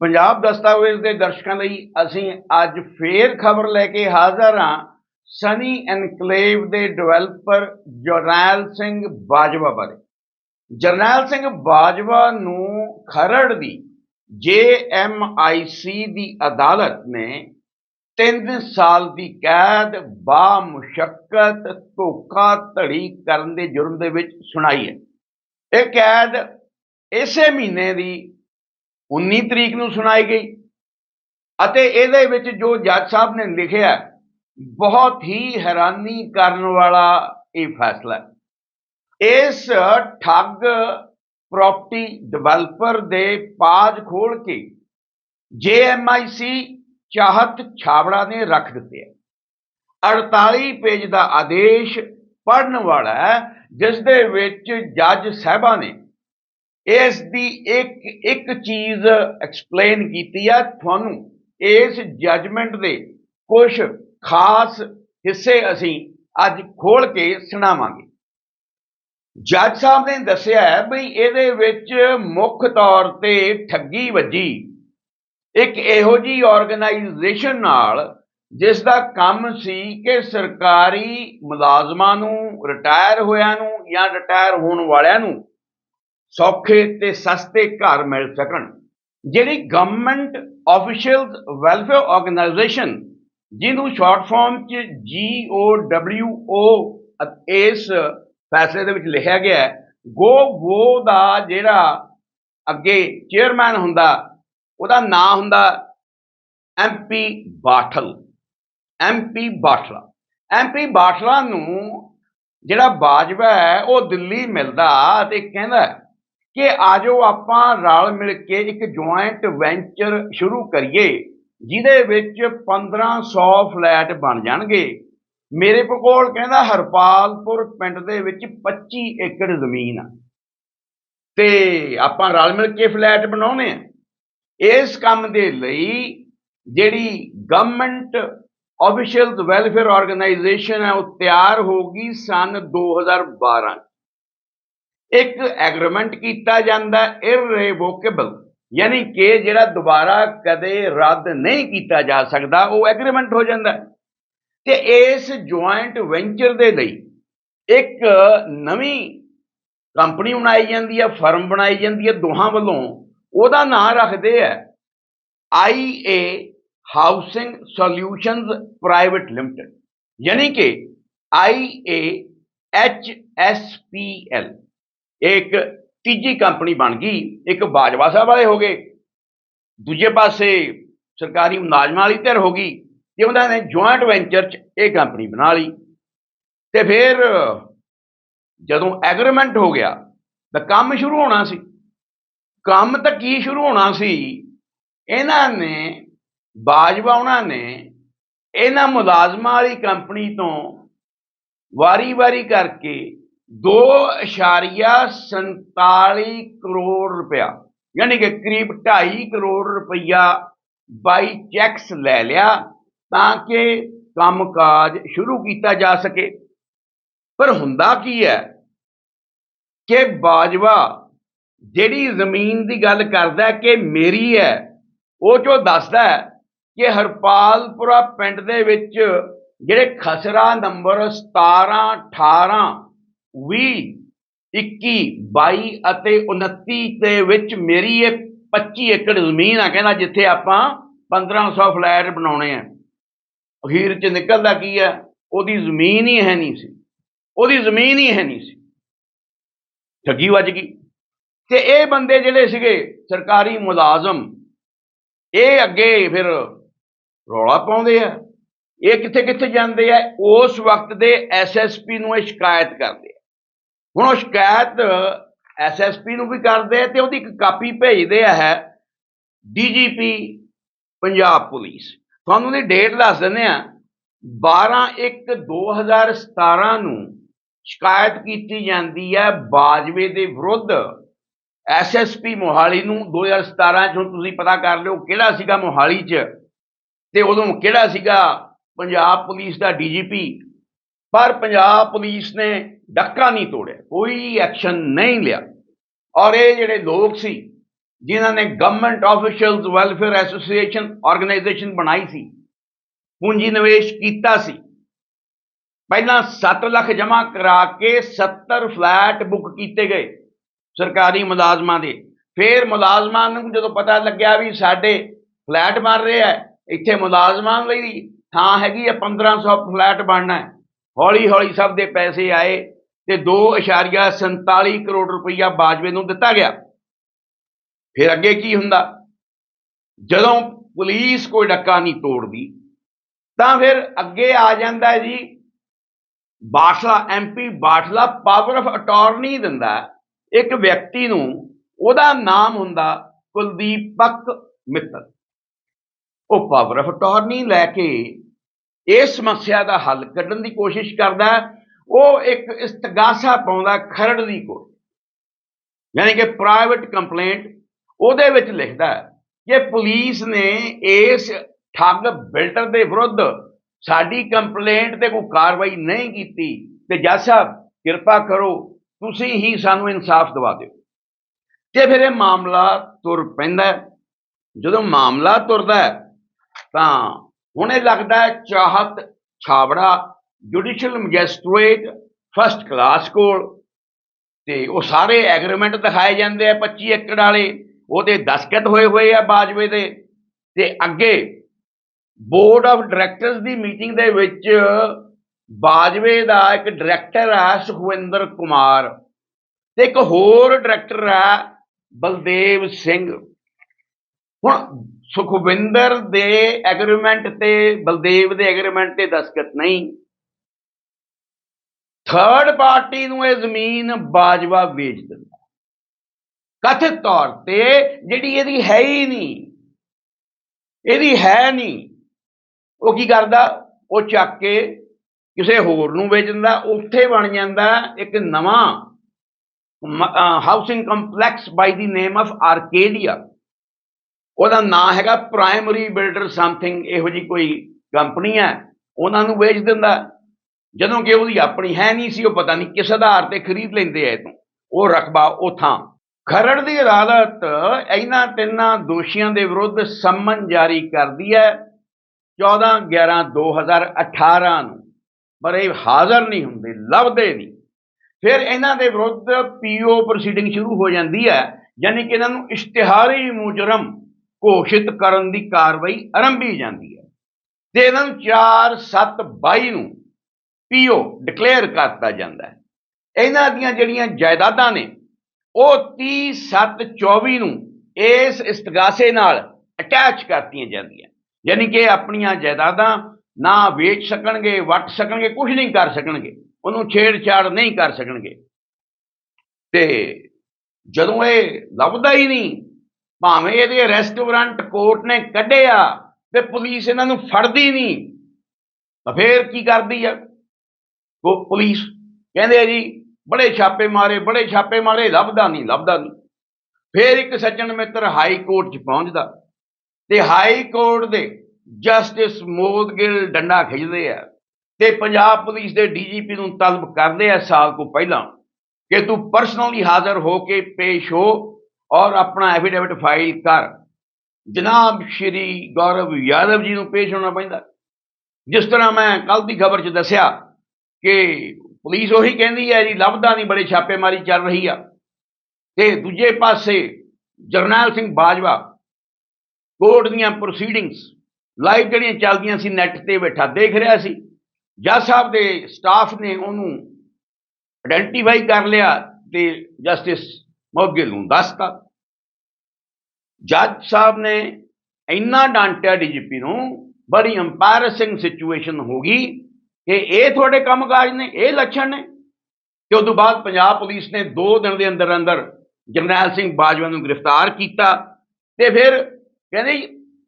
ਪੰਜਾਬ ਦਸਤਾਵੇਜ਼ ਦੇ ਦਰਸ਼ਕਾਂ ਲਈ ਅਸੀਂ ਅੱਜ ਫੇਰ ਖਬਰ ਲੈ ਕੇ ਹਾਜ਼ਰ ਹਾਂ। ਸਨੀ ਐਨਕਲੇਵ ਦੇ ਡਿਵੈਲਪਰ ਜਰਨੈਲ ਸਿੰਘ ਬਾਜਵਾ ਬਾਰੇ। ਜਰਨੈਲ ਸਿੰਘ ਬਾਜਵਾ ਨੂੰ ਖਰੜ ਦੀ ਜੇਐਮਆਈਸੀ ਦੀ ਅਦਾਲਤ ਨੇ 3 ਸਾਲ ਦੀ ਕੈਦ ਬਾ ਮੁਸ਼ੱਕਤ ਧੋਖਾ ਧੜੀ ਕਰਨ ਦੇ ਜੁਰਮ ਦੇ ਵਿੱਚ ਸੁਣਾਈ ਹੈ। ਇਹ ਕੈਦ ਇਸੇ ਮਹੀਨੇ ਦੀ 19 ਤਰੀਕ ਨੂੰ ਸੁਣਾਈ ਗਈ। ਅਤੇ ਇਹਦੇ ਵਿੱਚ ਜੋ ਜੱਜ ਸਾਹਿਬ ਨੇ ਲਿਖਿਆ, ਬਹੁਤ ਹੀ ਹੈਰਾਨੀ ਕਰਨ ਵਾਲਾ ਇਹ ਫੈਸਲਾ ਇਸ ਠੱਗ ਪ੍ਰਾਪਰਟੀ ਡਿਵੈਲਪਰ ਦੇ ਪਾਜ ਖੋਲ ਕੇ ਜੇਐਮਆਈਸੀ ਚਾਹਤ ਛਾਬੜਾ ਨੇ ਰੱਖ ਦਿੱਤੇ ਹੈ। 48 ਪੇਜ ਦਾ ਆਦੇਸ਼ ਪੜਨ ਵਾਲਾ ਜਿਸ ਦੇ ਵਿੱਚ ਜੱਜ ਸਾਹਿਬਾਂ ਨੇ ਇਸ ਦੀ ਇੱਕ ਇੱਕ ਚੀਜ਼ ਐਕਸਪਲੇਨ ਕੀਤੀ ਆ ਤੁਹਾਨੂੰ। ਇਸ ਜਜਮੈਂਟ ਦੇ ਕੁਝ ਖਾਸ ਹਿੱਸੇ ਅਸੀਂ ਅੱਜ ਖੋਲ ਕੇ ਸੁਣਾਵਾਂਗੇ। ਜੱਜ ਸਾਹਿਬ ਨੇ ਦੱਸਿਆ ਵੀ ਇਹਦੇ ਵਿੱਚ ਮੁੱਖ ਤੌਰ ਤੇ ਠੱਗੀ ਵੱਜੀ। ਇੱਕ ਇਹੋ ਜੀ ਆਰਗੇਨਾਈਜੇਸ਼ਨ ਨਾਲ ਜਿਸ ਦਾ ਕੰਮ ਸੀ ਕਿ ਸਰਕਾਰੀ ਮੁਲਾਜ਼ਮਾਂ ਨੂੰ ਰਿਟਾਇਰ ਹੋਇਆਂ ਨੂੰ ਜਾਂ ਰਿਟਾਇਰ ਹੋਣ ਵਾਲਿਆਂ ਨੂੰ ਸੌਖੇ ਤੇ ਸਸਤੇ ਘਰ ਮਿਲ ਸਕਣ। ਜਿਹੜੀ ਗਵਰਨਮੈਂਟ ਆਫੀਸ਼ੀਅਲਸ ਵੈਲਫੇਅਰ ਆਰਗੇਨਾਈਜੇਸ਼ਨ ਜਿਹਨੂੰ ਸ਼ਾਰਟ ਫਾਰਮ ਚ GOWO ਇਸ ਫੈਸਲੇ ਦੇ ਵਿੱਚ ਲਿਖਿਆ ਗਿਆ ਹੈ ਗੋ ਵੋ ਦਾ ਜਿਹੜਾ ਅੱਗੇ ਚੇਅਰਮੈਨ ਹੁੰਦਾ, ਉਹਦਾ ਨਾਂ ਹੁੰਦਾ MP Bathal MP Bathla MP Bathla ਨੂੰ ਜਿਹੜਾ ਬਾਜਵਾ ਹੈ, ਉਹ ਦਿੱਲੀ ਮਿਲਦਾ ਤੇ ਕਹਿੰਦਾ ਕਿ ਆਜੋ ਆਪਾਂ ਰਲ ਮਿਲ ਕੇ ਇੱਕ ਜੁਆਇੰਟ ਵੈਂਚਰ ਸ਼ੁਰੂ ਕਰੀਏ, ਜਿਹਦੇ ਵਿੱਚ 1500 ਫਲੈਟ ਬਣ ਜਾਣਗੇ। ਮੇਰੇ ਕੋਲ ਕਹਿੰਦਾ ਹਰਪਾਲਪੁਰ ਪਿੰਡ ਦੇ ਵਿੱਚ 25 ਏਕੜ ਜ਼ਮੀਨ ਆ। ਤੇ ਆਪਾਂ ਰਲ ਮਿਲ ਕੇ ਫਲੈਟ ਬਣਾਉਣੇ ਆ। ਇਸ ਕੰਮ ਦੇ ਲਈ ਜਿਹੜੀ ਗਵਰਨਮੈਂਟ ਆਫੀਸ਼ੀਅਲਸ ਵੈਲਫੇਅਰ ਆਰਗੇਨਾਈਜੇਸ਼ਨ ਹੈ ਉਹ ਤਿਆਰ ਹੋ ਗਈ ਸਨ 2012 ਇੱਕ ਐਗਰੀਮੈਂਟ ਕੀਤਾ ਜਾਂਦਾ ਇਰਰੇਵੋਕੇਬਲ ਯਾਨੀ ਕਿ ਜਿਹੜਾ ਦੁਬਾਰਾ ਕਦੇ ਰੱਦ ਨਹੀਂ ਕੀਤਾ ਜਾ ਸਕਦਾ, ਉਹ ਐਗਰੀਮੈਂਟ ਹੋ ਜਾਂਦਾ ਤੇ ਇਸ ਜੁਆਇੰਟ ਵੈਂਚਰ ਦੇ ਲਈ ਇੱਕ ਨਵੀਂ ਕੰਪਨੀ ਬਣਾਈ ਜਾਂਦੀ ਹੈ, ਫਰਮ ਬਣਾਈ ਜਾਂਦੀ ਹੈ ਦੋਹਾਂ ਵੱਲੋਂ। ਉਹਦਾ ਨਾਮ ਰੱਖਦੇ ਆ ਆਈਏ ਹਾਊਸਿੰਗ ਸੋਲਿਊਸ਼ਨਸ ਪ੍ਰਾਈਵੇਟ ਲਿਮਟਿਡ ਯਾਨੀ ਕਿ ਆਈਏ ਇਹ ਇੱਕ ਤੀਜੀ ਕੰਪਨੀ ਬਣ ਗਈ, ਇੱਕ ਬਾਜਵਾ ਸਾਹਿਬ ਵਾਲੇ ਹੋ ਗਏ। ਦੂਜੇ ਪਾਸੇ ਸਰਕਾਰੀ ਮੁਲਾਜ਼ਮਾਂ ਵਾਲੀ ਧਿਰ ਹੋ ਗਈ ਤੇ ਉਹਨਾਂ ਨੇ ਜੁਆਇੰਟ ਵੈਂਚਰ 'ਚ ਇਹ ਕੰਪਨੀ ਬਣਾ ਲਈ। ਤੇ ਫਿਰ ਜਦੋਂ ਐਗਰੀਮੈਂਟ ਹੋ ਗਿਆ, ਤਾਂ ਕੰਮ ਸ਼ੁਰੂ ਹੋਣਾ ਸੀ। ਕੰਮ ਤਾਂ ਕੀ ਸ਼ੁਰੂ ਹੋਣਾ ਸੀ? ਇਹਨਾਂ ਨੇ, ਬਾਜਵਾ ਉਹਨਾਂ ਨੇ ਇਹਨਾਂ ਮੁਲਾਜ਼ਮਾਂ ਵਾਲੀ ਕੰਪਨੀ ਤੋਂ ਵਾਰੀ-ਵਾਰੀ ਕਰਕੇ 2.47 ਕਰੋੜ ਰੁਪਇਆ, ਯਾਨੀ ਕਿ ਕਰੀਬ 2.5 ਕਰੋੜ ਰੁਪਇਆ ਬਾਈ ਚੈਕਸ ਲੈ ਲਿਆ ਤਾਂ ਕਿ ਕੰਮਕਾਜ ਸ਼ੁਰੂ ਕੀਤਾ ਜਾ ਸਕੇ। ਪਰ ਹੁੰਦਾ ਕੀ ਹੈ ਕਿ ਬਾਜਵਾ ਜਿਹੜੀ ਜ਼ਮੀਨ ਦੀ ਗੱਲ ਕਰਦਾ ਕਿ ਮੇਰੀ ਹੈ, ਉਹ ਚੋਂ ਦੱਸਦਾ ਕਿ ਹਰਪਾਲਪੁਰਾ ਪਿੰਡ ਦੇ ਵਿੱਚ ਜਿਹੜੇ ਖਸਰਾ ਨੰਬਰ 17 18 ਵੀਹ 21 22 ਅਤੇ 29 ਦੇ ਵਿੱਚ ਮੇਰੀ ਇਹ 25 ਏਕੜ ਜ਼ਮੀਨ ਆ, ਕਹਿੰਦਾ ਜਿੱਥੇ ਆਪਾਂ 1500 ਫਲੈਟ ਬਣਾਉਣੇ ਆ। ਅਖੀਰ ਚ ਨਿਕਲਦਾ ਕੀ ਆ? ਉਹਦੀ ਜ਼ਮੀਨ ਹੀ ਹੈ ਨਹੀਂ ਸੀ। ਉਹਦੀ ਜ਼ਮੀਨ ਹੀ ਹੈ ਨਹੀਂ ਸੀ। ਠੱਗੀ ਵੱਜ ਗਈ। ਤੇ ਇਹ ਬੰਦੇ ਜਿਹੜੇ ਸੀਗੇ, ਸਰਕਾਰੀ ਮੁਲਾਜ਼ਮ, ਇਹ ਅੱਗੇ ਫਿਰ ਰੌਲਾ ਪਾਉਂਦੇ ਆ। ਇਹ ਕਿੱਥੇ ਕਿੱਥੇ ਜਾਂਦੇ ਆ? ਉਸ ਵਕਤ ਦੇ ਐਸਐਸਪੀ ਨੂੰ ਇਹ ਸ਼ਿਕਾਇਤ ਕਰਦੇ ਹੁਣ ਉਹ ਸ਼ਿਕਾਇਤ ਐਸਐਸਪੀ ਨੂੰ ਵੀ ਕਰਦੇ ਆ ਤੇ ਉਹਦੀ ਇੱਕ ਕਾਪੀ ਭੇਜਦੇ ਆ ਹੈ ਡੀਜੀਪੀ ਪੰਜਾਬ ਪੁਲਿਸ। ਤੁਹਾਨੂੰ ਦੀ ਡੇਟ ਦੱਸ ਦਿੰਦੇ ਆ। 12/1/2017 ਨੂੰ ਸ਼ਿਕਾਇਤ ਕੀਤੀ ਜਾਂਦੀ ਹੈ ਬਾਜਵੇ ਦੇ ਵਿਰੁੱਧ ਐਸਐਸਪੀ ਮੋਹਾਲੀ ਨੂੰ। 2017 ਚ ਹੁਣ ਤੁਸੀਂ ਪਤਾ ਕਰ ਲਿਓ ਕਿਹੜਾ ਸੀਗਾ ਮੋਹਾਲੀ ਚ ਤੇ ਉਦੋਂ ਕਿਹੜਾ ਸੀਗਾ ਪੰਜਾਬ ਪੁਲਿਸ ਦਾ ਡੀਜੀਪੀ ਪਰ ਪੰਜਾਬ ਪੁਲਿਸ ਨੇ ਡੱਕਾ ਨਹੀਂ ਤੋੜਿਆ, ਕੋਈ ਐਕਸ਼ਨ ਨਹੀਂ ਲਿਆ। ਔਰ ਇਹ ਜਿਹੜੇ ਲੋਕ ਸੀ, ਜਿਨ੍ਹਾਂ ਨੇ government officials welfare association organisation ਬਣਾਈ ਸੀ, ਪੂੰਜੀ ਨਿਵੇਸ਼ ਕੀਤਾ ਸੀ। ਪਹਿਲਾਂ 7 ਲੱਖ ਜਮ੍ਹਾਂ ਕਰਾ ਕੇ 70 ਫਲੈਟ ਬੁੱਕ ਕੀਤੇ ਗਏ ਸਰਕਾਰੀ ਮੁਲਾਜ਼ਮਾਂ ਦੇ। ਫਿਰ ਮੁਲਾਜ਼ਮਾਂ ਨੂੰ ਜਦੋਂ ਪਤਾ ਲੱਗਿਆ ਵੀ ਸਾਡੇ ਫਲੈਟ ਬਣ ਰਿਹਾ ਹੈ ਇੱਥੇ ਮੁਲਾਜ਼ਮਾਂ ਲਈ ਥਾਂ ਹੈਗੀ ਹੈ 1500 ਫਲੈਟ ਬਣਨਾ ਹੈ। ਹੌਲੀ ਹੌਲੀ ਸਭ ਦੇ ਪੈਸੇ ਆਏ। ਤੇ 2.47 ਕਰੋੜ ਰੁਪਈਆ ਬਾਜਵੇ ਨੂੰ ਦਿੱਤਾ ਗਿਆ। ਫਿਰ ਅੱਗੇ ਕੀ ਹੁੰਦਾ? ਜਦੋਂ ਪੁਲਿਸ ਕੋਈ ਡੱਕਾ ਨਹੀਂ ਤੋੜਦੀ, ਤਾਂ ਫਿਰ ਅੱਗੇ ਆ ਜਾਂਦਾ ਜੀ, Bathla MP Bathla power of attorney ਦਿੰਦਾ ਇੱਕ ਵਿਅਕਤੀ ਨੂੰ ਉਹਦਾ ਨਾਮ ਹੁੰਦਾ ਕੁਲਦੀਪਕ ਮਿੱਤਲ। ਉਹ ਪਾਵਰ ਆਫ ਅਟਾਰਨੀ ਲੈ ਕੇ ਇਸ ਸਮੱਸਿਆ ਦਾ ਹੱਲ ਕੱਢਣ ਦੀ ਕੋਸ਼ਿਸ਼ ਕਰਦਾ ਉਹ ਇੱਕ ਇਸਤਗਾਸਾ ਪਾਉਂਦਾ ਖਰੜ ਦੀ ਕੋਲ ਯਾਨੀ ਕਿ ਪ੍ਰਾਈਵੇਟ ਕੰਪਲੇਂਟ ਉਹਦੇ ਵਿੱਚ ਲਿਖਦਾ ਕਿ ਪੁਲਿਸ ਨੇ ਇਸ ਠੱਗ ਬਿਲਡਰ ਦੇ ਵਿਰੁੱਧ ਸਾਡੀ ਕੰਪਲੇਂਟ ਤੇ ਕੋਈ ਕਾਰਵਾਈ ਨਹੀਂ ਕੀਤੀ। ਤੇ ਜੱਜ ਸਾਹਿਬ, ਕਿਰਪਾ ਕਰੋ, ਤੁਸੀਂ ਹੀ ਸਾਨੂੰ ਇਨਸਾਫ ਦਿਵਾ ਦਿਓ। ਤੇ ਫਿਰ ਇਹ ਮਾਮਲਾ ਤੁਰ ਪੈਂਦਾ ਜਦੋਂ ਮਾਮਲਾ ਤੁਰਦਾ ਤਾਂ ਹੁਣ ਇਹ ਲੱਗਦਾ Chahat Chhabra judicial magistrate first class ਕੋਲ, ਤੇ ਉਹ ਸਾਰੇ ਐਗਰੀਮੈਂਟ ਦਿਖਾਏ ਜਾਂਦੇ ਆ 25 ਏਕੜ ਵਾਲੇ, ਉਹਦੇ ਦਸਖਤ ਹੋਏ ਹੋਏ ਆ ਬਾਜਵੇ ਦੇ, ਤੇ ਅੱਗੇ ਬੋਰਡ ਆਫ ਡਾਇਰੈਕਟਰਸ ਦੀ ਮੀਟਿੰਗ ਦੇ ਵਿੱਚ ਬਾਜਵੇ ਦਾ ਇੱਕ ਡਾਇਰੈਕਟਰ ਆ ਸੁਖਵਿੰਦਰ ਕੁਮਾਰ, ਤੇ ਇੱਕ ਹੋਰ ਡਾਇਰੈਕਟਰ ਆ ਬਲਦੇਵ ਸਿੰਘ। ਹੁਣ ਸੁਖਵਿੰਦਰ ਦੇ ਐਗਰੀਮੈਂਟ ਤੇ, ਬਲਦੇਵ ਦੇ ਐਗਰੀਮੈਂਟ ਤੇ ਦਸਖਤ ਨਹੀਂ। ਥਰਡ ਪਾਰਟੀ ਨੂੰ ਇਹ ਜ਼ਮੀਨ ਬਾਜਵਾ ਵੇਚ ਦਿੰਦਾ। ਕਥਿਤ ਤੌਰ ਤੇ ਜਿਹੜੀ ਇਹਦੀ ਹੈ ਹੀ ਨਹੀਂ, ਇਹਦੀ ਹੈ ਨਹੀਂ, ਉਹ ਕੀ ਕਰਦਾ? ਉਹ ਚੱਕ ਕੇ ਕਿਸੇ ਹੋਰ ਨੂੰ ਵੇਚ ਦਿੰਦਾ, ਉੱਥੇ ਬਣ ਜਾਂਦਾ ਇੱਕ ਨਵਾਂ housing complex by the name of Arcadia ਉਹਦਾ ਨਾਂ ਹੈਗਾ ਪ੍ਰਾਇਮਰੀ ਬਿਲਡਰ ਸਮਥਿੰਗ ਇਹੋ ਜੀ ਕੋਈ ਕੰਪਨੀ ਹੈ, ਉਹਨਾਂ ਨੂੰ ਵੇਚ ਦਿੰਦਾ। ਜਦੋਂ ਕਿ ਉਹਦੀ ਆਪਣੀ ਹੈ ਨਹੀਂ ਸੀ, ਉਹ ਪਤਾ ਨਹੀਂ ਕਿਸ ਆਧਾਰ ਤੇ ਖਰੀਦ ਲੈਂਦੇ ਐ ਤੋਂ ਉਹ ਰਕਬਾ, ਉਹ ਥਾਂ। ਖਰੜ ਦੀ ਅਦਾਲਤ ਇਹਨਾਂ ਤਿੰਨਾਂ ਦੋਸ਼ੀਆਂ ਦੇ ਵਿਰੁੱਧ ਸੰਮਨ ਜਾਰੀ ਕਰਦੀ ਹੈ 14 11 2018 ਨੂੰ। ਪਰ ਇਹ ਹਾਜ਼ਰ ਨਹੀਂ ਹੁੰਦੇ, ਲੱਭਦੇ ਨਹੀਂ। ਫਿਰ ਇਹਨਾਂ ਦੇ ਵਿਰੁੱਧ ਪੀਓ ਪ੍ਰੋਸੀਡਿੰਗ ਸ਼ੁਰੂ ਹੋ ਜਾਂਦੀ ਹੈ, ਯਾਨੀ ਕਿ ਇਹਨਾਂ ਨੂੰ ਇਸ਼ਤਿਹਾਰੀ ਮੁਜਰਮ ਘੋਸ਼ਿਤ ਕਰਨ ਦੀ ਕਾਰਵਾਈ ਆਰੰਭੀ ਜਾਂਦੀ ਹੈ। ਤੇ ਇਹਨਾਂ ਨੂੰ 4 7 22 ਨੂੰ ਪੀਓ ਡਿਕਲੇਅਰ ਕਰਤਾ ਜਾਂਦਾ ਹੈ। ਇਹਨਾਂ ਦੀਆਂ ਜਿਹੜੀਆਂ ਜਾਇਦਾਦਾਂ ਨੇ, ਉਹ 30 7 24 ਨੂੰ ਇਸ ਇਸਤਗਾਸੇ ਨਾਲ ਅਟੈਚ ਕਰਤੀਆਂ ਜਾਂਦੀਆਂ। ਯਾਨੀ ਕਿ ਆਪਣੀਆਂ ਜਾਇਦਾਦਾਂ ਨਾ ਵੇਚ ਸਕਣਗੇ, ਵਟ ਸਕਣਗੇ ਕੁਝ ਨਹੀਂ ਕਰ ਸਕਣਗੇ। ਉਹਨੂੰ ਛੇੜਛਾੜ ਨਹੀਂ ਕਰ ਸਕਣਗੇ। ਤੇ ਜਦੋਂ ਇਹ ਲੱਭਦਾ ਹੀ ਨਹੀਂ, ਭਾਵੇਂ ਇਹਦੇ ਰੈਸਟੋਰੈਂਟ ਕੋਰਟ ਨੇ ਕੱਢਿਆ ਤੇ ਪੁਲਿਸ ਇਹਨਾਂ ਨੂੰ ਫੜਦੀ ਨਹੀਂ, ਤਾਂ ਫੇਰ ਕੀ ਕਰਦੀ ਆ? ਪੁਲਿਸ। ਕਹਿੰਦੇ ਆ ਜੀ, ਬੜੇ ਛਾਪੇ ਮਾਰੇ, ਬੜੇ ਛਾਪੇ ਮਾਰੇ, ਲੱਭਦਾ ਨਹੀਂ ਲੱਭਦਾ ਨਹੀਂ। ਫੇਰ ਇੱਕ ਸੱਜਣ ਮਿੱਤਰ ਹਾਈ ਕੋਰਟ 'ਚ ਪਹੁੰਚਦਾ। ਤੇ ਹਾਈ ਕੋਰਟ ਦੇ ਜਸਟਿਸ ਮੋਦਗਿਲ ਡੰਡਾ ਖਿੱਚਦੇ ਆ ਤੇ ਪੰਜਾਬ ਪੁਲਿਸ ਦੇ ਡੀਜੀਪੀ ਨੂੰ ਤਲਬ ਕਰਦੇ ਆ ਸਾਲ ਤੋਂ ਪਹਿਲਾਂ ਕਿ ਤੂੰ ਪਰਸਨਲੀ ਹਾਜ਼ਰ ਹੋ ਕੇ ਪੇਸ਼ ਹੋ ਔਰ ਆਪਣਾ ਐਫੀਡੇਵਿਟ ਫਾਈਲ ਕਰ। ਜਨਾਬ ਸ਼੍ਰੀ ਗੌਰਵ ਯਾਦਵ ਜੀ ਨੂੰ ਪੇਸ਼ ਹੋਣਾ ਪੈਂਦਾ। ਜਿਸ ਤਰ੍ਹਾਂ ਮੈਂ ਕੱਲ ਦੀ ਖਬਰ 'ਚ ਦੱਸਿਆ ਕਿ ਪੁਲਿਸ ਉਹੀ ਕਹਿੰਦੀ ਹੈ ਜੀ ਲੱਭਦਾ ਨਹੀਂ, ਬੜੇ ਛਾਪੇਮਾਰੀ ਚੱਲ ਰਹੀ ਆ। ਤੇ ਦੂਜੇ ਪਾਸੇ ਜਰਨੈਲ ਸਿੰਘ ਬਾਜਵਾ, ਕੋਰਟ ਦੀਆਂ ਪ੍ਰੋਸੀਡਿੰਗਸ ਲਾਈਵ ਜਿਹੜੀਆਂ ਚੱਲਦੀਆਂ ਸੀ ਨੈਟ ਤੇ ਬੈਠਾ ਦੇਖ ਰਿਹਾ ਸੀ। ਜੱਜ ਸਾਹਿਬ ਦੇ ਸਟਾਫ ਨੇ ਉਹਨੂੰ ਆਇਡੈਂਟੀਫਾਈ ਕਰ ਲਿਆ ਤੇ ਜਸਟਿਸ ਮੋਗਿਲ ਨੂੰ ਦੱਸਤਾ। ਜੱਜ ਸਾਹਿਬ ਨੇ ਇੰਨਾ ਡਾਂਟਿਆ ਡੀਜੀਪੀ ਨੂੰ, ਬੜੀ ਐਮਪੈਰਸਿੰਗ ਸਿਚੁਏਸ਼ਨ ਹੋ ਗਈ। ਕਿ ਇਹ ਤੁਹਾਡੇ ਕੰਮਕਾਜ ਨੇ, ਇਹ ਲੱਛਣ ਨੇ। ਤੇ ਉਸ ਤੋਂ ਬਾਅਦ ਪੰਜਾਬ ਪੁਲਿਸ ਨੇ 2 ਦਿਨ ਦੇ ਅੰਦਰ ਅੰਦਰ ਜਰਨੈਲ ਸਿੰਘ ਬਾਜਵਾ ਨੂੰ ਗ੍ਰਿਫਤਾਰ ਕੀਤਾ ਤੇ ਫਿਰ ਕਹਿੰਦੇ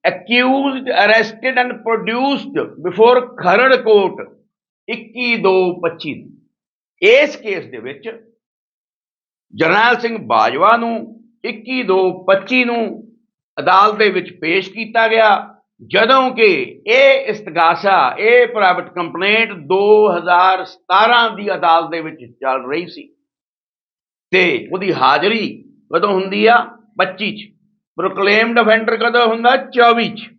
accused arrested and produced before Kharar court 21/2/25 ਇਸ ਕੇਸ ਦੇ ਵਿੱਚ ਜਰਨੈਲ ਸਿੰਘ ਬਾਜਵਾ ਨੂੰ 21/2/25 ਨੂੰ ਅਦਾਲਤ ਦੇ ਵਿੱਚ ਪੇਸ਼ ਕੀਤਾ ਗਿਆ। ਜਦੋਂ ਕਿ ਇਹ ਇਸਤਗਾਸਾ, ਇਹ ਪ੍ਰਾਈਵੇਟ ਕੰਪਲੇਂਟ 2017 ਦੀ ਅਦਾਲਤ ਦੇ ਵਿੱਚ ਚੱਲ ਰਹੀ ਸੀ ਤੇ ਉਹਦੀ ਹਾਜ਼ਰੀ ਕਦੋਂ ਹੁੰਦੀ ਆ? 25 ਚ। ਪ੍ਰੋਕਲੇਮਡ ਅਫੈਂਡਰ ਕਦੋਂ ਹੁੰਦਾ? 24 ਚ।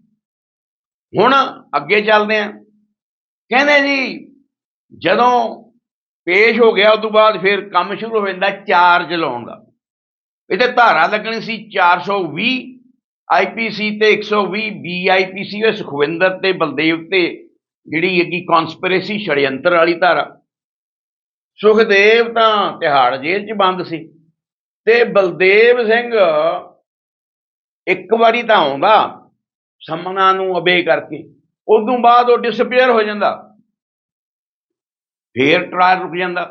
ਹੁਣ ਅੱਗੇ ਚੱਲਦੇ ਆ। ਕਹਿੰਦੇ ਜੀ, ਜਦੋਂ ਪੇਸ਼ ਹੋ ਗਿਆ ਉਸ ਤੋਂ ਬਾਅਦ ਫਿਰ ਕੰਮ ਸ਼ੁਰੂ ਹੋ ਜਾਂਦਾ ਚਾਰਜ ਲਾਉਣ ਦਾ। ਇਹਦੇ ਧਾਰਾ ਲੱਗਣੀ ਸੀ 420 ਆਈਪੀਸੀ ਤੇ 120 ਬੀਆਈਪੀਸੀ ਵਿੱਚ ਸੁਖਵਿੰਦਰ ਤੇ ਬਲਦੇਵ ਤੇ ਜਿਹੜੀ ਹੈਗੀ ਕਨਸਪੀਰੇਸੀ ਛੜਯੰਤਰ ਵਾਲੀ ਧਾਰਾ। ਸੁਖਦੇਵ ਤਾਂ ਤਿਹਾੜ ਜੇਲ੍ਹ 'ਚ ਬੰਦ ਸੀ ਤੇ ਬਲਦੇਵ ਸਿੰਘ ਇੱਕ ਵਾਰੀ ਤਾਂ ਆਉਂਦਾ ਸਮਨਾ ਨੂੰ ਅਬੇ ਕਰਕੇ, ਉਦੋਂ ਬਾਅਦ ਉਹ ਡਿਸਪੀਅਰ ਹੋ ਜਾਂਦਾ। ਫੇਰ ਟਰਾਇਲ ਰੁਕ ਜਾਂਦਾ।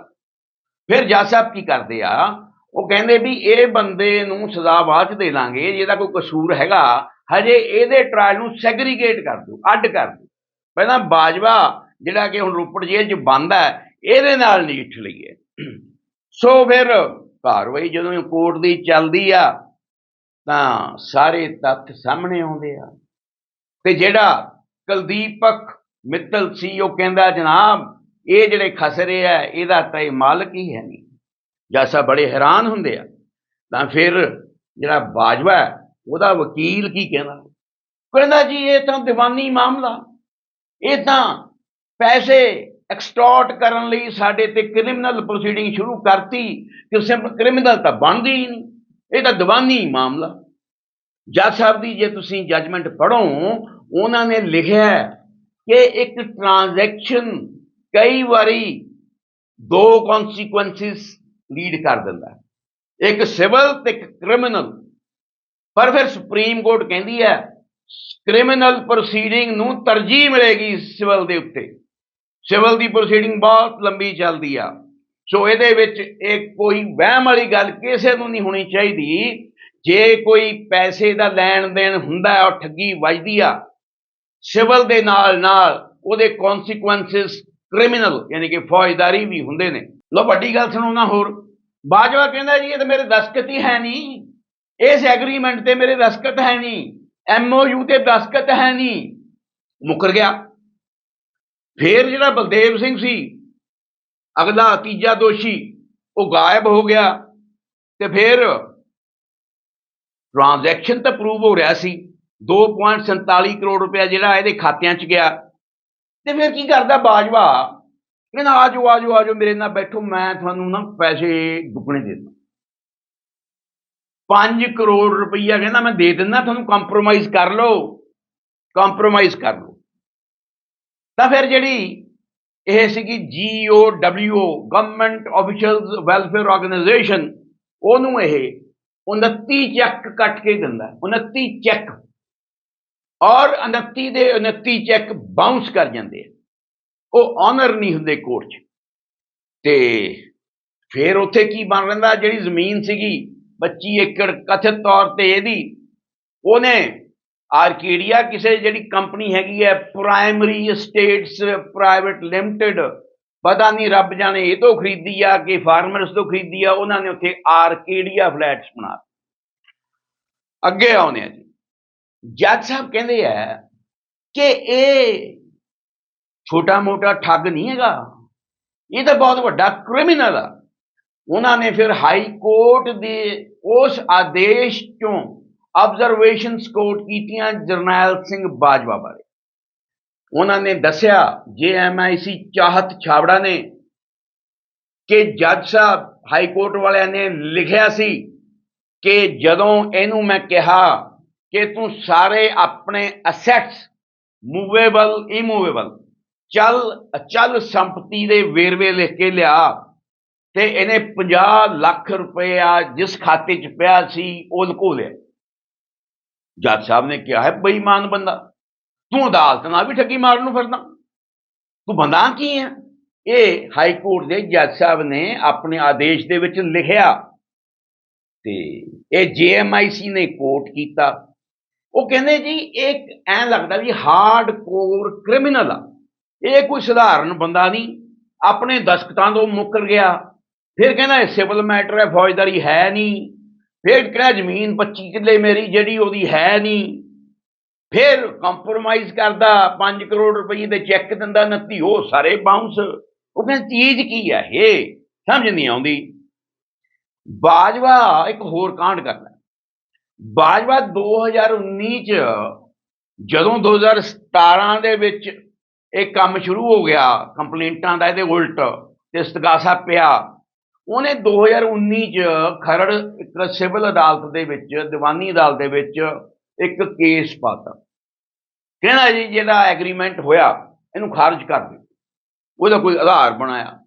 ਫਿਰ ਜੱਜ ਸਾਹਿਬ ਕੀ ਕਰਦੇ ਆ? ਉਹ ਕਹਿੰਦੇ ਵੀ ਇਹ ਬੰਦੇ ਨੂੰ ਸਜ਼ਾ ਬਾਅਦ ਚ ਦੇ ਲਾਂਗੇ ਜਿਹਦਾ ਕੋਈ ਕਸੂਰ ਹੈਗਾ, ਹਜੇ ਇਹਦੇ ਟਰਾਇਲ ਨੂੰ ਸੈਗਰੀਗੇਟ ਕਰ ਦਿਓ, ਅੱਡ ਕਰ ਦਿਓ। ਪਹਿਲਾਂ ਬਾਜਵਾ, ਜਿਹੜਾ ਕਿ ਹੁਣ ਰੋਪੜ ਜੇਲ੍ਹ 'ਚ ਬੰਦ ਹੈ, ਇਹਦੇ ਨਾਲ ਨਜਿੱਠ ਲਈਏ। ਸੋ ਫਿਰ ਕਾਰਵਾਈ ਜਦੋਂ ਕੋਰਟ ਦੀ ਚੱਲਦੀ ਆ, ਤਾਂ ਸਾਰੇ ਤੱਥ ਸਾਹਮਣੇ ਆਉਂਦੇ ਆ। ਤੇ ਜਿਹੜਾ ਕੁਲਦੀਪਕ ਮਿੱਤਲ ਸੀ, ਉਹ ਕਹਿੰਦਾ, ਜਨਾਬ, ਇਹ ਜਿਹੜੇ ਖਸਰੇ ਆ, ਇਹਦਾ ਤਾਂ ਇਹ ਮਾਲਕ ਹੀ ਹੈ ਨਹੀਂ। ਜੈਸਾ ਬੜੇ ਹੈਰਾਨ ਹੁੰਦੇ ਆ, ਤਾਂ ਫਿਰ ਜਿਹੜਾ ਬਾਜਵਾ ਉਹਦਾ ਵਕੀਲ ਕੀ ਕਹਿੰਦਾ? ਕਹਿੰਦਾ ਜੀ, ਇਹ ਤਾਂ ਦੀਵਾਨੀ ਮਾਮਲਾ। ਇਹ ਤਾਂ ਪੈਸੇ ਐਕਸਟੋਰਟ ਕਰਨ ਲਈ ਸਾਡੇ ਤੇ ਕ੍ਰਿਮੀਨਲ ਪ੍ਰੋਸੀਡਿੰਗ ਸ਼ੁਰੂ ਕਰਤੀ ਕਿ ਸਿੰਪਲ ਕ੍ਰਿਮੀਨਲ ਤਾਂ ਬਣਦੀ ਹੀ ਨਹੀਂ। ਇਹ ਤਾਂ ਦੀਵਾਨੀ ਮਾਮਲਾ। ਜੱਜ ਸਾਹਿਬ ਦੀ ਜੇ ਤੁਸੀਂ ਜੱਜਮੈਂਟ ਪੜ੍ਹੋ, ਉਹਨਾਂ ਨੇ ਲਿਖਿਆ ਕਿ ਇੱਕ ਟ੍ਰਾਂਜੈਕਸ਼ਨ ਕਈ ਵਾਰੀ ਦੋ ਕਨਸੀਕੁਐਂਸਿਸ ਲੀਡ ਕਰ ਦਿੰਦਾ ਇੱਕ ਸਿਵਲ ਤੇ ਇੱਕ ਕ੍ਰਿਮੀਨਲ ਪਰ ਫਿਰ ਸੁਪਰੀਮ ਕੋਰਟ ਕਹਿੰਦੀ ਹੈ ਕ੍ਰਿਮੀਨਲ ਪ੍ਰੋਸੀਡਿੰਗ ਨੂੰ ਤਰਜੀਹ ਮਿਲੇਗੀ ਸਿਵਲ ਦੇ ਉੱਤੇ। ਸਿਵਲ ਦੀ ਪ੍ਰੋਸੀਡਿੰਗ ਬਹੁਤ ਲੰਬੀ ਚੱਲਦੀ ਆ। ਸੋ ਇਹਦੇ ਵਿੱਚ ਇਹ ਕੋਈ ਵਹਿਮ ਵਾਲੀ ਗੱਲ ਕਿਸੇ ਨੂੰ ਨਹੀਂ ਹੋਣੀ ਚਾਹੀਦੀ। ਜੇ ਕੋਈ ਪੈਸੇ ਦਾ ਲੈਣ ਦੇਣ ਹੁੰਦਾ ਹੈ ਔਰ ਠੱਗੀ ਵੱਜਦੀ ਆ, ਸਿਵਲ ਦੇ ਨਾਲ ਨਾਲ ਉਹਦੇ ਕਨਸੀਕੁਐਂਸਿਸ ਕ੍ਰਿਮੀਨਲ ਯਾਨੀ ਕਿ ਫੌਜਦਾਰੀ ਵੀ ਹੁੰਦੇ ਨੇ। ਲੋ ਵੱਡੀ ਗੱਲ ਸੁਣੋ ਹੋਰ। ਬਾਜਵਾ ਕਹਿੰਦਾ ਜੀ, ਇਹ ਤਾਂ ਮੇਰੇ ਦਸਤਖਤ ਹੀ ਹੈ ਨਹੀਂ। ਇਸ ਐਗਰੀਮੈਂਟ ਤੇ ਮੇਰੇ ਦਸਤਖਤ ਹੈ ਨਹੀਂ। ਐਮਓਯੂ ਤੇ ਦਸਤਖਤ ਹੈ ਨਹੀਂ। ਮੁਕਰ ਗਿਆ। ਫੇਰ ਜਿਹੜਾ ਬਲਦੇਵ ਸਿੰਘ ਸੀ, ਅਗਲਾ ਤੀਜਾ ਦੋਸ਼ੀ, ਉਹ ਗਾਇਬ ਹੋ ਗਿਆ। ਤੇ ਫਿਰ ਟ੍ਰਾਂਜੈਕਸ਼ਨ ਤਾਂ ਪ੍ਰੂਵ ਹੋ ਰਿਹਾ ਸੀ। 2.47 ਕਰੋੜ ਰੁਪਇਆ ਜਿਹੜਾ ਇਹਦੇ ਖਾਤਿਆਂ 'ਚ ਗਿਆ। ਤੇ ਫਿਰ ਕੀ ਕਰਦਾ ਬਾਜਵਾ? ਕਹਿੰਦਾ ਆਜੋ ਆਜੋ ਆਜੋ, ਮੇਰੇ ਨਾਲ ਬੈਠੋ, ਮੈਂ ਤੁਹਾਨੂੰ ਨਾ ਪੈਸੇ ਦੁੱਗਣੇ ਦੇ ਦਿੰਦਾ। 5 ਕਰੋੜ ਰੁਪਈਆ ਕਹਿੰਦਾ ਮੈਂ ਦੇ ਦਿੰਦਾ, ਤੁਹਾਨੂੰ ਕੰਪਰੋਮਾਈਜ਼ ਕਰ ਲਓ ਕੰਪਰੋਮਾਈਜ਼ ਕਰ ਲਓ। ਤਾਂ ਫਿਰ ਜਿਹੜੀ ਇਹ ਸੀਗੀ GOWO government officials welfare organisation ਉਹਨੂੰ ਇਹ 29 ਚੈੱਕ ਕੱਟ ਕੇ ਦਿੰਦਾ 29 ਚੈੱਕ। ਔਰ 29 ਦੇ 29 ਚੈੱਕ ਬਾਉਂਸ ਕਰ ਜਾਂਦੇ ਆ। ਉਹ ਆਨਰ ਨਹੀਂ ਹੁੰਦੇ ਕੋਰਟ 'ਚ। ਤੇ ਫਿਰ ਉੱਥੇ ਕੀ ਬਣ ਰਹਿੰਦਾ? ਜਿਹੜੀ ਜ਼ਮੀਨ ਸੀਗੀ 25 ਏਕੜ ਕਥਿਤ ਤੌਰ ਤੇ ਇਹਦੀ, ਉਹਨੇ ਆਰਕੇਡੀਆ ਕਿਸੇ ਜਿਹੜੀ ਕੰਪਨੀ ਹੈਗੀ ਹੈ ਪ੍ਰਾਇਮਰੀ ਸਟੇਟਸ ਪ੍ਰਾਈਵੇਟ ਲਿਮਟਿਡ ਪਤਾ ਨਹੀਂ ਰੱਬ ਜਾਣੇ ਇਹ ਤੋਂ ਖਰੀਦੀ ਆ ਕਿ ਫਾਰਮਰਸ ਤੋਂ ਖਰੀਦੀ ਆ, ਉਹਨਾਂ ਨੇ ਉੱਥੇ ਆਰਕੇਡੀਆ ਫਲੈਟਸ ਬਣਾ ਅੱਗੇ ਆਉਂਦੇ ਆ ਜੀ। ਜੱਜ ਸਾਹਿਬ ਕਹਿੰਦੇ ਆ ਕਿ ਇਹ ਛੋਟਾ ਮੋਟਾ ਠੱਗ ਨਹੀਂ ਹੈਗਾ। ਇਹ ਤਾਂ ਬਹੁਤ ਵੱਡਾ ਕ੍ਰਿਮੀਨਲ ਆ। ਉਹਨਾਂ ਨੇ ਫਿਰ ਹਾਈ ਕੋਰਟ ਦੇ ਉਸ ਆਦੇਸ਼ ਚੋਂ ਆਬਜ਼ਰਵੇਸ਼ਨਸ ਕੋਟ ਕੀਤੀਆਂ ਜਰਨੈਲ ਸਿੰਘ ਬਾਜਵਾ ਬਾਰੇ। ਉਹਨਾਂ ਨੇ ਦੱਸਿਆ, ਜੇ ਜੇਐਮਆਈਸੀ ਚਾਹਤ ਛਾਵੜਾ ਨੇ ਕਿ ਜੱਜ ਸਾਹਿਬ ਹਾਈ ਕੋਰਟ ਵਾਲਿਆਂ ਨੇ ਲਿਖਿਆ ਸੀ ਕਿ ਜਦੋਂ ਇਹਨੂੰ ਮੈਂ ਕਿਹਾ ਕਿ ਤੂੰ ਸਾਰੇ ਆਪਣੇ ਅਸੈਟਸ ਮੂਵੇਬਲ ਇਮੂਵੇਬਲ ਚੱਲ ਅਚਲ ਸੰਪਤੀ ਦੇ ਵੇਰਵੇ ਲਿਖ ਕੇ ਲਿਆ ਤੇ ਇਹਨੇ 50 ਲੱਖ ਰੁਪਇਆ ਜਿਸ ਖਾਤੇ 'ਚ ਪਿਆ ਸੀ, ਉਹ ਲੁਕੋ ਲਿਆ। ਜੱਜ ਸਾਹਿਬ ਨੇ ਕਿਹਾ ਹੈ, ਬੇਈਮਾਨ ਬੰਦਾ, ਤੂੰ ਅਦਾਲਤ ਨਾਲ ਵੀ ਠੱਗੀ ਮਾਰਨ ਨੂੰ ਫਿਰਦਾ। ਤੂੰ ਬੰਦਾ ਕੀ ਹੈ? ਇਹ ਹਾਈ ਕੋਰਟ ਦੇ ਜੱਜ ਸਾਹਿਬ ਨੇ ਆਪਣੇ ਆਦੇਸ਼ ਦੇ ਵਿੱਚ ਲਿਖਿਆ। ਤੇ ਇਹ ਜੀਐਮਆਈਸੀ ਨੇ ਕੋਰਟ ਕੀਤਾ। ਉਹ ਕਹਿੰਦੇ ਜੀ ਇਹ ਐਂ ਲੱਗਦਾ ਵੀ ਹਾਰਡ ਕੋਰ ਕ੍ਰਿਮੀਨਲ ਆ। ਇਹ ਕੋਈ ਸਧਾਰਨ ਬੰਦਾ ਨਹੀਂ, ਆਪਣੇ ਦਸਤਖਤਾਂ ਤੋਂ ਮੁੱਕਰ ਗਿਆ। ਫਿਰ ਕਹਿੰਦਾ, ਇਹ ਸਿਵਲ ਮੈਟਰ ਹੈ, ਫੌਜਦਾਰੀ ਹੈ ਨਹੀਂ। ਫਿਰ ਕਹਿੰਦਾ ਜ਼ਮੀਨ 25 ਕਿੱਲੇ ਮੇਰੀ, ਜਿਹੜੀ ਉਹਦੀ ਹੈ ਨਹੀਂ। ਫਿਰ ਕੰਪਰੋਮਾਈਜ਼ ਕਰਦਾ 5 ਕਰੋੜ ਰੁਪਏ ਦੇ ਚੈੱਕ ਦਿੰਦਾ 29 ਉਹ ਸਾਰੇ ਬਾਉਂਸ ਉਹ ਕਹਿੰਦਾ, ਚੀਜ਼ ਕੀ ਹੈ ਇਹ? ਸਮਝ ਨਹੀਂ ਆਉਂਦੀ। ਬਾਜਵਾ ਇੱਕ ਹੋਰ ਕਾਂਡ ਕਰਦਾ ਬਾਜਵਾ 2019 ਚ ਜਦੋਂ 2017 ਦੇ ਵਿੱਚ ਇਹ ਕੰਮ ਸ਼ੁਰੂ ਹੋ ਗਿਆ, ਕੰਪਲੇਂਟਾਂ ਦਾ ਇਹਦੇ ਉਲਟ ਤੇ ਸਤਗਾਸਾ ਪਿਆ। ਉਹਨੇ 2019 ਚ ਖਰੜ ਇੱਕ ਸਿਵਲ ਅਦਾਲਤ ਦੇ ਵਿੱਚ, ਦੀਵਾਨੀ ਅਦਾਲਤ ਦੇ ਵਿੱਚ ਇੱਕ ਕੇਸ ਪਾਤਾ। ਕਹਿੰਦਾ ਜੀ ਜਿਹੜਾ ਐਗਰੀਮੈਂਟ ਹੋਇਆ, ਇਹਨੂੰ ਖਾਰਜ ਕਰ ਦਿੱਤਾ। ਉਹਦਾ ਕੋਈ ਆਧਾਰ ਬਣਾਇਆ।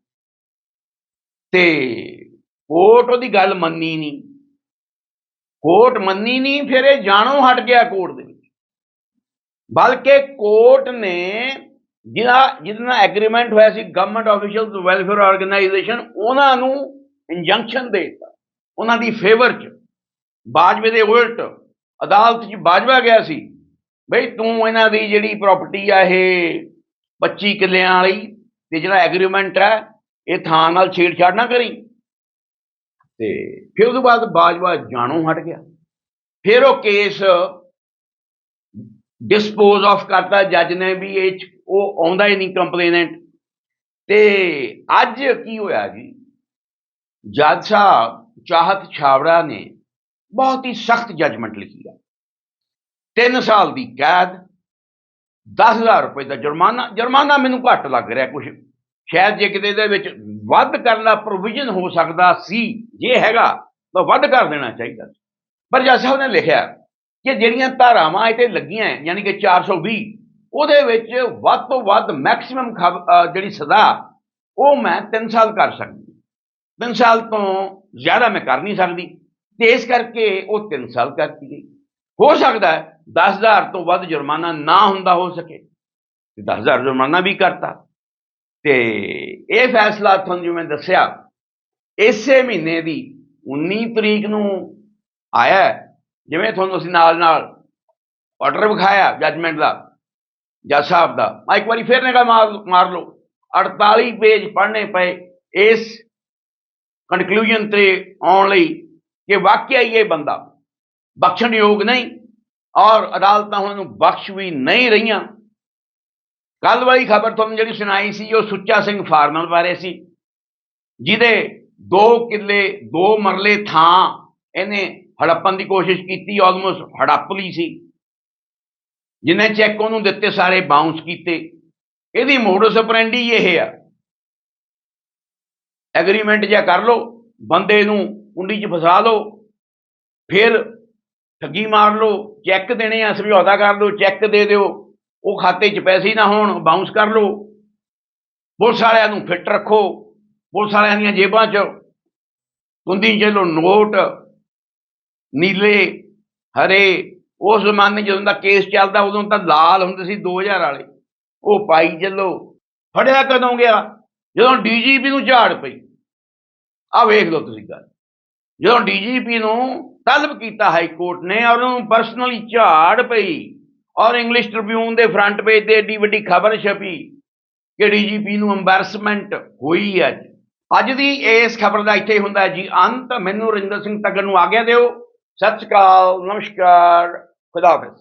ਤੇ ਕੋਰਟ ਉਹਦੀ ਗੱਲ ਮੰਨੀ ਨਹੀਂ। ਕੋਰਟ ਮੰਨੀ ਨਹੀਂ, ਫਿਰ ਇਹ ਜਾਣੋਂ ਹਟ ਗਿਆ ਕੋਰਟ ਦੇ ਵਿੱਚ। ਬਲਕਿ ਕੋਰਟ ਨੇ ਜਿਹਦਾ ਜਿਹਦੇ ਨਾਲ ਐਗਰੀਮੈਂਟ ਹੋਇਆ ਸੀ ਗਵਰਨਮੈਂਟ ਆਫੀਸ਼ੀਅਲਸ ਵੈਲਫੇਅਰ ਆਰਗੇਨਾਈਜੇਸ਼ਨ ਉਹਨਾਂ ਨੂੰ ਇੰਜੰਕਸ਼ਨ ਦੇ ਦਿੱਤਾ। ਉਹਨਾਂ ਦੀ ਫੇਵਰ ਚ। ਬਾਜਵੇ ਦੇ ਉਲਟ ਅਦਾਲਤ 'ਚ ਬਾਜਵਾ ਗਿਆ ਸੀ, ਬਈ ਤੂੰ ਇਹਨਾਂ ਦੀ ਜਿਹੜੀ ਪ੍ਰਾਪਰਟੀ ਆ ਇਹ 25 ਕਿੱਲਿਆਂ ਵਾਲੀ ਤੇ ਜਿਹੜਾ ਐਗਰੀਮੈਂਟ ਹੈ ਇਹ ਥਾਂ ਨਾਲ ਛੇੜਛਾੜ ਨਾ ਕਰੀ। ਤੇ ਫਿਰ ਉਸ ਤੋਂ ਬਾਅਦ ਬਾਜਵਾ ਜਾਣੋਂ ਹਟ ਗਿਆ। ਫਿਰ ਉਹ ਕੇਸ ਡਿਸਪੋਜ਼ ਆਫ ਕਰਤਾ। ਜੱਜ ਨੇ ਵੀ ਇਹ ਉਹ ਆਉਂਦਾ ਹੀ ਨਹੀਂ ਕੰਪਲੇਨੈਂਟ। ਤੇ ਅੱਜ ਕੀ ਹੋਇਆ ਜੀ? ਜੱਜ ਸਾਹਿਬ ਚਾਹਤ ਛਾਵੜਾ ਨੇ ਬਹੁਤ ਹੀ ਸਖਤ ਜੱਜਮੈਂਟ ਲਿਖੀ ਆ। 3 ਸਾਲ ਦੀ ਕੈਦ 10000 ਰੁਪਏ ਦਾ ਜੁਰਮਾਨਾ। ਜੁਰਮਾਨਾ ਮੈਨੂੰ ਘੱਟ ਲੱਗ ਰਿਹਾ ਕੁਝ ਸ਼ਾਇਦ ਜੇ ਕਿਤੇ ਇਹਦੇ ਵਿੱਚ ਵੱਧ ਕਰਨ ਦਾ ਪ੍ਰੋਵੀਜ਼ਨ ਹੋ ਸਕਦਾ ਸੀ, ਜੇ ਹੈਗਾ, ਤਾਂ ਵੱਧ ਕਰ ਦੇਣਾ ਚਾਹੀਦਾ ਸੀ। ਪਰ ਜੱਜ ਸਾਹਿਬ ਨੇ ਲਿਖਿਆ ਕਿ ਜਿਹੜੀਆਂ ਧਾਰਾਵਾਂ ਇਹ ਤੇ ਲੱਗੀਆਂ ਯਾਨੀ ਕਿ 420 ਉਹਦੇ ਵਿੱਚ ਵੱਧ ਤੋਂ ਵੱਧ ਮੈਕਸਿਮਮ ਜਿਹੜੀ ਸਜ਼ਾ, ਉਹ ਮੈਂ 3 ਸਾਲ ਕਰ ਸਕਦੀ। 3 ਸਾਲ ਤੋਂ ਜ਼ਿਆਦਾ ਮੈਂ ਕਰ ਨਹੀਂ ਸਕਦੀ। ਤੇ ਇਸ ਕਰਕੇ ਉਹ 3 ਸਾਲ ਕਰਤੀ ਗਈ। ਹੋ ਸਕਦਾ ਹੈ 10000 ਤੋਂ ਵੱਧ ਜੁਰਮਾਨਾ ਨਾ ਹੁੰਦਾ ਹੋ ਸਕੇ। ਤੇ 10000 ਜੁਰਮਾਨਾ ਵੀ ਕਰਤਾ। ਤੇ ਇਹ ਫੈਸਲਾ ਤੁਹਾਨੂੰ ਜਿਵੇਂ ਦੱਸਿਆ, ਇਸੇ ਮਹੀਨੇ ਦੀ 19 ਤਰੀਕ ਨੂੰ ਆਇਆ ਜਿਵੇਂ ਤੁਹਾਨੂੰ ਅਸੀਂ ਨਾਲ ਨਾਲ ਆਰਡਰ ਵਿਖਾਇਆ ਜੱਜਮੈਂਟ ਦਾ। ਜੱਜ ਸਾਹਿਬ ਦਾ। ਮੈਂ ਇੱਕ ਵਾਰੀ ਫੇਰ ਨਿਗਾਹ ਮਾਰ ਮਾਰ ਲਓ। 48 ਪੇਜ ਪੜ੍ਹਨੇ ਪਏ ਇਸ ਕਨਕਲੂਜਨ ਤੇ ਆਉਣ ਲਈ ਕਿ ਵਾਕਿਆ ਹੀ ਇਹ ਬੰਦਾ ਬਖਸ਼ਣਯੋਗ ਨਹੀਂ ਔਰ ਅਦਾਲਤਾਂ ਹੁਣ ਨੂੰ ਬਖਸ਼ ਵੀ ਨਹੀਂ ਰਹੀਆਂ। ਕੱਲ ਵਾਲੀ ਖਬਰ ਤੁਹਾਨੂੰ ਜਿਹੜੀ ਸੁਣਾਈ ਸੀ, ਉਹ ਸੁੱਚਾ ਸਿੰਘ ਫਾਰਮਲ ਬਾਰੇ ਸੀ, ਜਿਹਦੇ 2 ਕਿੱਲੇ 2 ਮਰਲੇ ਥਾਂ ਇਹਨੇ ਹੜੱਪਣ ਦੀ ਕੋਸ਼ਿਸ਼ ਕੀਤੀ ਆਲਮੋਸਟ ਹੜੱਪ ਲਈ ਸੀ। ਜਿੰਨੇ ਚੈੱਕ ਉਹਨੂੰ ਦਿੱਤੇ, ਸਾਰੇ ਬਾਉਂਸ ਕੀਤੇ। ਇਹਦੀ ਮੋਡਸ ਆਪਰੈਂਡੀ ਇਹ ਆ। ਐਗਰੀਮੈਂਟ ਜਾਂ ਕਰ ਲਓ, ਬੰਦੇ ਨੂੰ ਕੁੰਡੀ 'ਚ ਫਸਾ ਲਓ, ਫਿਰ ਠੱਗੀ ਮਾਰ ਲਓ, ਚੈੱਕ ਦੇਣੇ ਆ, ਸਮਝੌਤਾ ਕਰ ਲਓ, ਚੈੱਕ ਦੇ ਦਿਓ, ਉਹ ਖਾਤੇ 'ਚ ਪੈਸੇ ਨਾ ਹੋਣ ਬਾਉਂਸ ਕਰ ਲਓ। ਪੁਲਿਸ ਵਾਲਿਆਂ ਨੂੰ ਫਿੱਟ ਰੱਖੋ, ਪੁਲਿਸ ਵਾਲਿਆਂ ਦੀਆਂ ਜੇਬਾਂ 'ਚ ਕੁੰਦੀ 'ਚ ਲੋ ਨੋਟ ਨੀਲੇ, ਹਰੇ ਉਸ ਜ਼ਮਾਨੇ ਜਦੋਂ ਦਾ ਕੇਸ ਚੱਲਦਾ, ਉਦੋਂ ਤਾਂ ਲਾਲ ਹੁੰਦੇ ਸੀ 2000 ਵਾਲੇ। ਉਹ ਪਾਈ ਚੱਲੋ ਫੜਿਆ ਕਦੋਂ ਗਿਆ? ਜਦੋਂ ਡੀਜੀਪੀ ਨੂੰ ਝਾੜ ਪਈ। ਆ ਵੇਖ ਲਓ ਤੁਸੀਂ ਗੱਲ। ਜਦੋਂ ਡੀਜੀਪੀ ਨੂੰ ਤਲਬ ਕੀਤਾ ਹਾਈ ਕੋਰਟ ਨੇ ਔਰ ਉਹਨੂੰ ਪਰਸਨਲੀ ਝਾੜ ਪਈ ਔਰ ਇੰਗਲਿਸ਼ ਟ੍ਰਿਬਿਊਨ ਦੇ ਫਰੰਟ ਪੇਜ ਤੇ ਏਡੀ ਵੱਡੀ ਖਬਰ ਛਪੀ ਕਿ ਡੀਜੀਪੀ ਨੂੰ ਐਮਬੈਰਸਮੈਂਟ ਹੋਈ ਅੱਜ। ਅੱਜ ਦੀ ਇਸ ਖਬਰ ਦਾ ਇੱਥੇ ਹੁੰਦਾ ਜੀ। ਅੰਤ। ਮੈਨੂੰ ਰਿੰਦਰ ਸਿੰਘ ਤੱਗਰ ਨੂੰ ਆਗਿਆ ਦਿਓ। ਸਤਿ ਸ਼੍ਰੀ ਅਕਾਲ। ਨਮਸਕਾਰ। Cuidado,